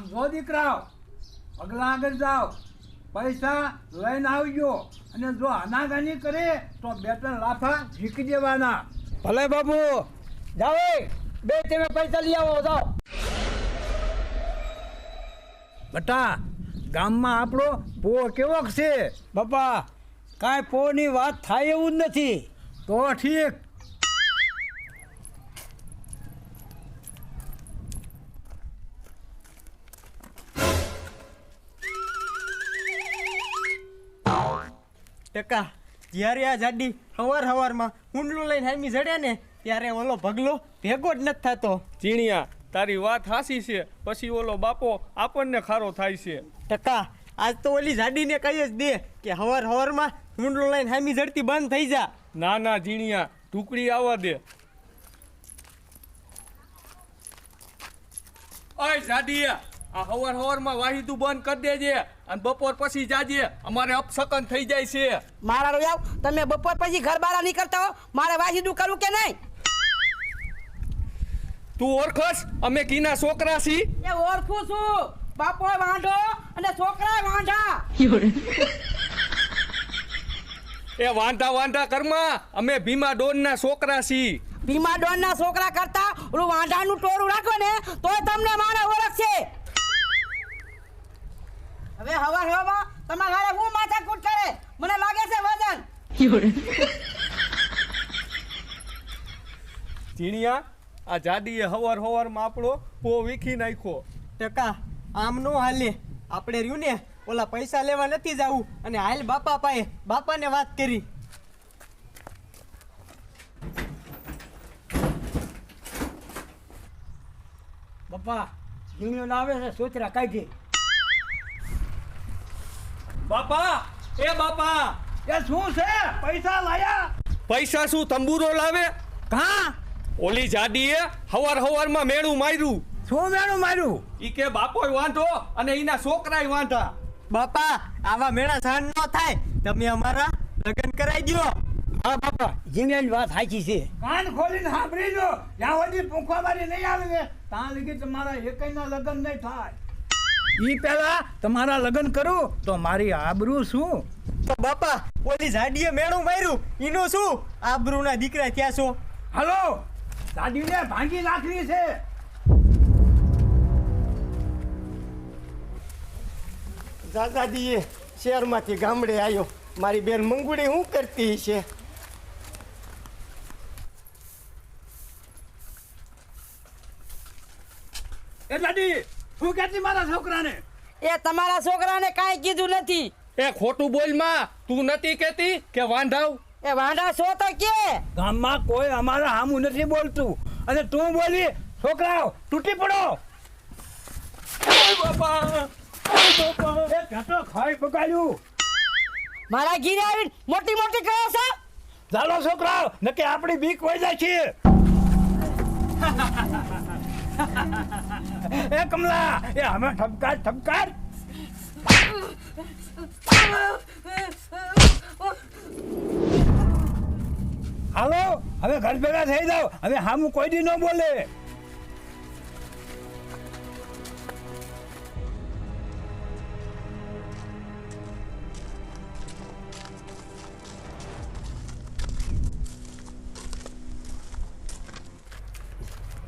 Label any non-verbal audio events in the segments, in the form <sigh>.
આમ જો દીકરાઓ પગલા આગળ જાઓ પૈસા લઈને આવજો અને જો આનાગાની કરે તો બે ત્રણ લાફા ઝીકી દેવાના. ભલે બાબુ જાઓ બે તમે પૈસા લઈ આવો જાઓ. બટા ગામમાં આપણો પો કેવો છે? બાપા કાંઈ પોની વાત થાય એવું જ નથી. તો ઠીક. ટકા જ્યારે આ જાડી હવાર હવારમાં ઊંડલું લઈને હામી જડ્યા ને ત્યારે ઓલો ભગલો ભેગો જ નથી થતો. ચીણિયા તારી વાત હાસી છે. પછી ઓલો બાપો આપણને ખારો થાય છે. ટકા આજ તો ઓલી જાડીને કહી જ દે કે હવાર હવારમાં ઊંડલું લઈને હામી જડતી બંધ થઈ જા. ના ના ઝીણિયા ટુકડી આવવા દે. ઓય જાડિયા. આ હવાર હવારમાં વાહિદું બંધ કરી દેજે અને બપોર પછી જાજે. અમારે અપસકન થઈ જાય છે. મારા રોયાવ તમે બપોર પછી ઘર બહાર નીકળતા હો. મારે વાસીદું કરવું કે નહીં? તું ઓળખસ? અમે કીના છોકરા છી. એ ઓળખું છું. બાપો વાંઢો અને છોકરા વાંઢા. એ વાંઢા વાંઢા કરમાં અમે ભીમા ડોનના છોકરા છી. ભીમા ડોનના છોકરા કરતા ઓલું વાંઢાનું ટોરું રાખો ને તો તમને મારે હવે હવા હવામાં તમારા ઘરે હું માથાકૂટ કરે? મને લાગે છે વજન. ચીણિયા આ જાડીએ હવાર હવારમાં આપણો પો વીખી નાખ્યો. ટકા આમ નો હાલે. આપણે રહ્યું ને ઓલા પૈસા લેવા નથી જવું. અને હાલ બાપા પાએ બાપાને વાત કરી. બાપા જીવણીઓ આવે છે સોચરા કાઢી. બાપા એ બાપા. એ શું છે? પૈસા લાયા? પૈસા શું તંબુરો લાવે? કા ઓલી જાડીએ હવાર હવારમાં મેળું માર્યું. શું મેણું માર્યું? ઈ કે બાપોય વાંધો અને એના છોકરાય વાંધા. બાપા આવા મેળા સહન ન થાય. તમે અમારા લગ્ન કરાવી દો હા બાપા. જીવણીની વાત સાચી છે. કાન ખોલીને સાંભળી લો. જ્યાં સુધી પૂંખવાવાળી નહીં આવે ત્યાં લગી તમારા એકયના લગ્ન નહીં થાય. ઈ પહેલા તમારા લગ્ન કરું તો મારી આબરૂ શું? તો બાપા ઓલી જાડીએ મેળું માર્યું. એનું શું? આબરૂના દીકરા ત્યાં છો. હાલો દાદીને ભાંગી નાખવી છે. દાદાજીએ શહેરમાંથી ગામડે આવ્યો મારી બેન મંગુડી શું કરતી છે એ દાદી હું કહેતી મારા છોકરાને? એ તમારા છોકરાને કાંઈ કીધું નથી. એ ખોટું બોલમાં તું નથી કેતી કે વાંધાવ એ વાંઢા છો તો કે. ગામમાં કોઈ અમારા હામું નથી બોલતું. અને તું બોલી છોકરાઓ તૂટી પડો. બાપા એ ઘાટો ખાઈ મારા ઘીરે આવીને મોટી મોટી કહે છે? ચાલો છોકરાઓ નકે આપણી બીક વહી જાય છે. એ કમલા, એ અમે ઠપકાર ઠપકાર. હાલો, હવે ઘર ભેગા થઈ જાવ હવે હામું કોઈ દી ન બોલે.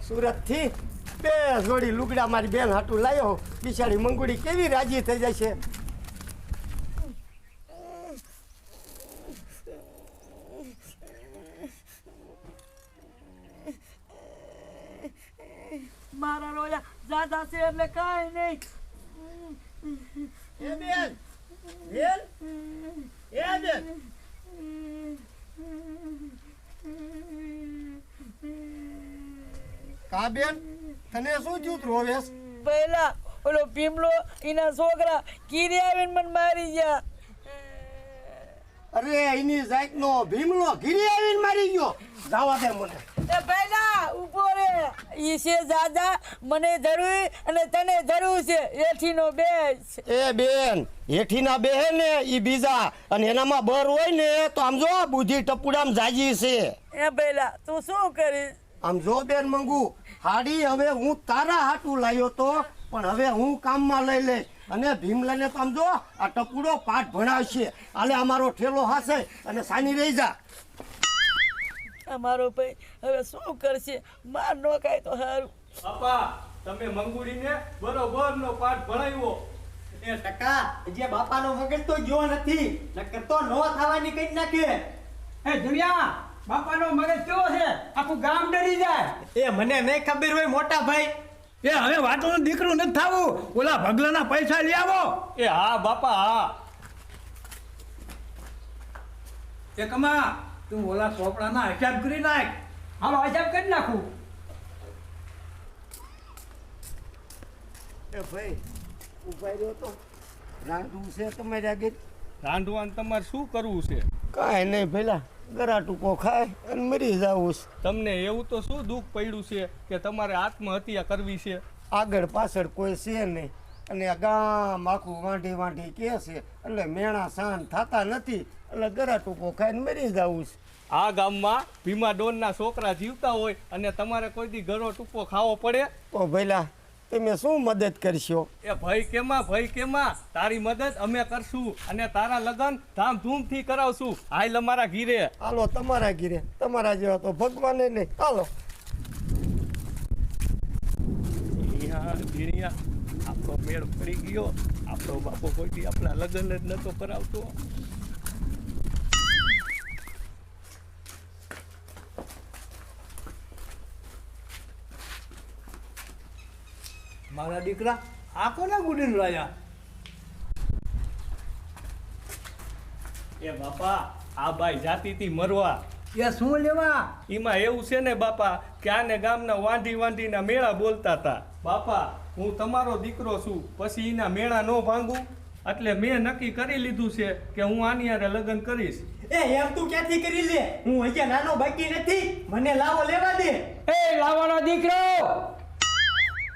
સુરતથી બે જોડી લુગડા મારી બેન હાટું લાવ્યો બિચારી મંગુડી કેવી રાજી થઈ જાય છે? મારા રોયા જાદા છે એટલે કાંઈ નહીં. એ બેન બેન એ બેન. કા બેન? તને શું થયું રોવેશ પહેલા ઓલો ભીમલો એના છોકરા કીરી આવીને મને મારી ગયા. અરે એની જાતનો ભીમલો ઘીરી આવીને મારી ગયો. જવા દે મને. એ પહેલા ઊભો રે. ઈ છે દાદા મને જરૂર અને તને જરૂર છે. એઠીનો બેસ. એ બેન હેઠીના બેહે ને ઈ બીજા. અને એનામાં બર હોય ને તો આમ જો બુદ્ધિ ટપુડામ જાજી છે. એ પહેલા તું શું કરીશ? આમ જો બેન મંગુ હાડી હવે હું તારા હાટું લાવ્યો તો પણ હવે હું કામમાં લઈ લઈશ. અને ભીમલાને તો આમ જો આ ટપુડો પાઠ ભણાવશે. આલે અમારો ઠેલો હાશે અને સાની રહી જા. અમારો ભાઈ હવે શું કરશે? માર ન ખાય તો સારું બાપા તમે મંગુડીને બરોબર નો પાઠ ભણાવ્યો. એ ટકા જે બાપાનો મગજ તો જો નથી. નકર તો નો થવાની કઈ નાખે. એ દુનિયા બાપાનો મગજ કેવો છે? આખું ગામ ડરી જાય. એ મને નહીં ખબર હોય મોટા ભાઈ. એ હવે વાતોનું દીકરું નથી થાવું. ઓલા ભગલાના પૈસા લઈ આવો. એ હા બાપા હા. એ કમા તું ઓલા સોપડાના હિસાબ કરી નાખ. હાલો હિસાબ કરી નાખું. એ ભાઈ ઊભા રહ્યો તો. રાંધવું છે તમારે આગળ? રાંધવાનું તમારે શું કરવું છે? કાંઈ નહીં પેલા ગરા ટૂંકો ખાય અને મરી જાવું છે. તમને એવું તો શું દુઃખ પડ્યું છે કે તમારે આત્મહત્યા કરવી છે? આગળ પાછળ કોઈ છે નહીં. અને આ ગામ આખું વાંઢી વાંઢી કે છે. એટલે મેણા શાંત થતા નથી. એટલે ગરા ટૂંકો ખાઈને મરી જાવું છે. આ ગામમાં ભીમા ડોનના છોકરા જીવતા હોય અને તમારે કોઈ દી ઘરો ટૂંકો ખાવો પડે? તો ભઈલા તમે શું મદદ કરશો? એ ભાઈ કેમાં ભાઈ કેમાં? તારી મદદ અમે કરશું અને તારા લગ્ન ધામધૂમથી કરાવશું. હાલ અમારા ઘીરે. હાલો તમારા ઘીરે. તમારા જેવા તો ભગવાને નહીં. હાલો. આપણો મેળ પડી ગયો. આપણો બાપો કોઈ આપણા લગ્ન જ નતો કરાવતો. મારા દીકરા આ કોને ગુડીને લાયા? એ બાપા આ ભાઈ જાતિથી મરવા. એ શું લેવા? એમાં એવું છે ને બાપા કે આને ગામના વાંધી વાંધીના મેળા બોલતા હતા. બાપા હું તમારો દીકરો છું પછી એના મેળા ન ભાંગું? એટલે મેં નક્કી કરી લીધું છે કે હું આની હારે લગ્ન કરીશ. એ એમ તું ક્યાંથી કરી લે? હું અહીંયા નાનો બાકી નથી. મને લાવો લેવા દે. એ લાવવાનો દીકરો!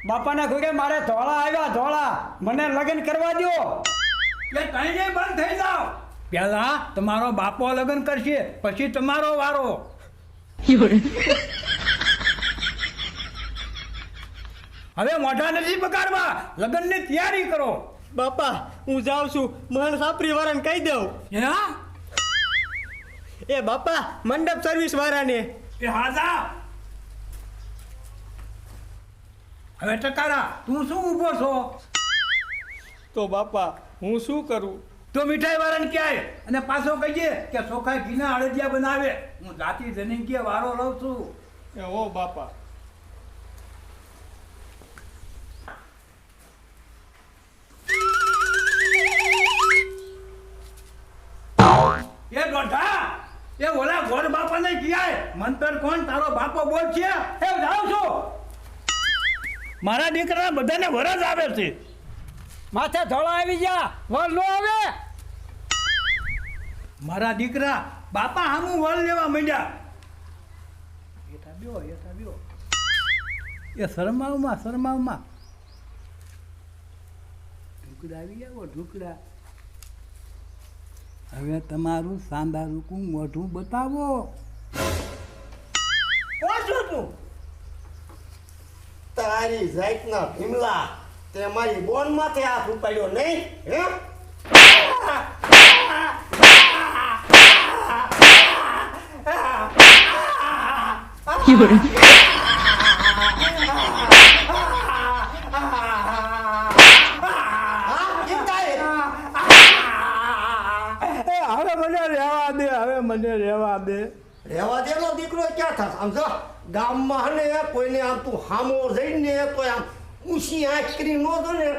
બાપાના ઘોડે મારે ધોળા આવ્યા ધોળા. મને લગ્ન કરવા દો એટલે કઈ નહીં બંધ થઈ જાવ પહેલા તમારો બાપો લગ્ન કરશે પછી તમારો વારો. હવે મોઢા નથી બગાડવા. લગ્નની તૈયારી કરો. બાપા હું જાઉં છું. મન સાપરી વાળાને કહી દઉં. હા એ બાપા મંડપ સર્વિસ વાળાને. એ હાજા હવે ટકારા તું શું ઊભો છો? તો બાપા હું શું કરું? તો મીઠાઈ વાળાને ક્યાંય? અને પાછો કહીએ કે ચોખા ઘીના અડદિયા બનાવે. હું જાતિ જની કે વારો લઉં છું. એ ઓ બાપા. એ ગોઠા એ ઓલા ગોર બાપાને ક્યાંય? મંતર કોણ? તારો બાપો બોલ છે એ જાઉં છું. મારા દીકરા બધાને વરજ આવે છે. માથે ધોળા આવી ગયા. વર નો આવે. મારા દીકરા બાપા હામું વર લેવા માંડ્યા. એઠા બ્યો એઠા બ્યો એ શરમાવમાં શરમાવમાં. ઢુકડા આવી ગયા ઢુકડા હવે તમારું સાંધારું રૂકું મોઢું બતાવો. તારી જાતના ભીમલા. તે મારી બોન માથે હાથ ઉપાડ્યો નહીં, હે? હવે મને રહેવા દે, હવે મને રહેવા દે. રહેવા દેલો દીકરો, ક્યાં થશે? આમ જો, ગામમાં હને કોઈને આમ તું હામો જઈને તો આમ ઊંચી આંખ કરી નો દો ને.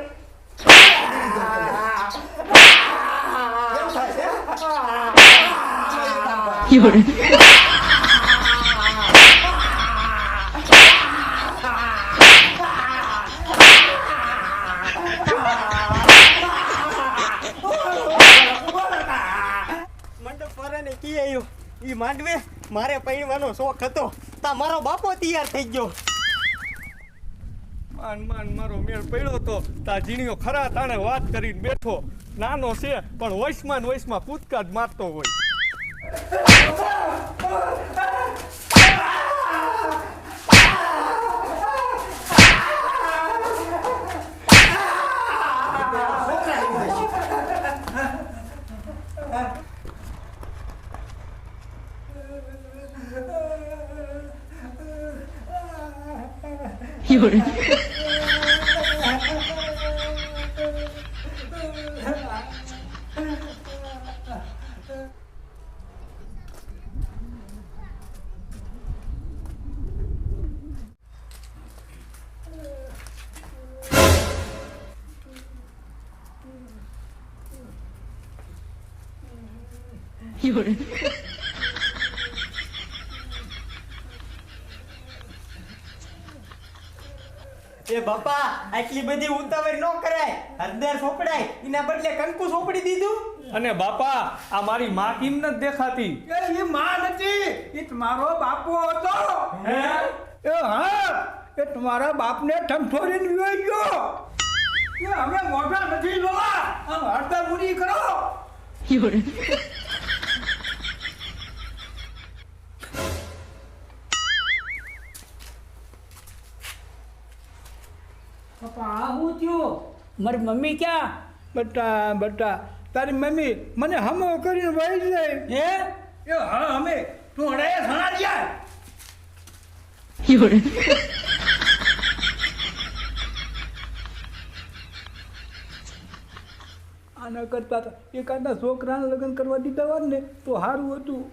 મંડપ પર છે કી આવ્યું ઈ માંડવે? મારે પહેરવાનો શોખ હતો. તા મારો બાપો તૈયાર થઈ ગયો. માન માન, મારો મેળ પડ્યો તો તા જીણીઓ ખરા તાણે વાત કરીને બેઠો. નાનો છે, પણ વોઇસમાં વોઇસમાં કૂદકા જ મારતો હોય. 비율. 비율. એ બાપા આટલી બધી ઉતાવળ ન કરાય. હરદર સોપડાય. એના બદલે કંકુ સોપડી દીધું? અને બાપા આ મારી માં કેમ ન દેખાતી? એ એ માં નથી. એ તમારો બાપો હતો. હે? એ હા. એ તમારા બાપને ઠમઠોરીને વિવાઈ ગયો. એ અમે મોઢા નથી લોવા. આમ હળદર પૂરી કરો. <laughs> મારી મમ્મી ક્યાં? બટા બટા તારી મમ્મી મને હમો કરીને વહી જાય. હે? એ હા અમે. તું હડે સણા જાય આના કરતા તો એકાદના છોકરાને લગ્ન કરવા દીધા હોત ને તો સારું હતું.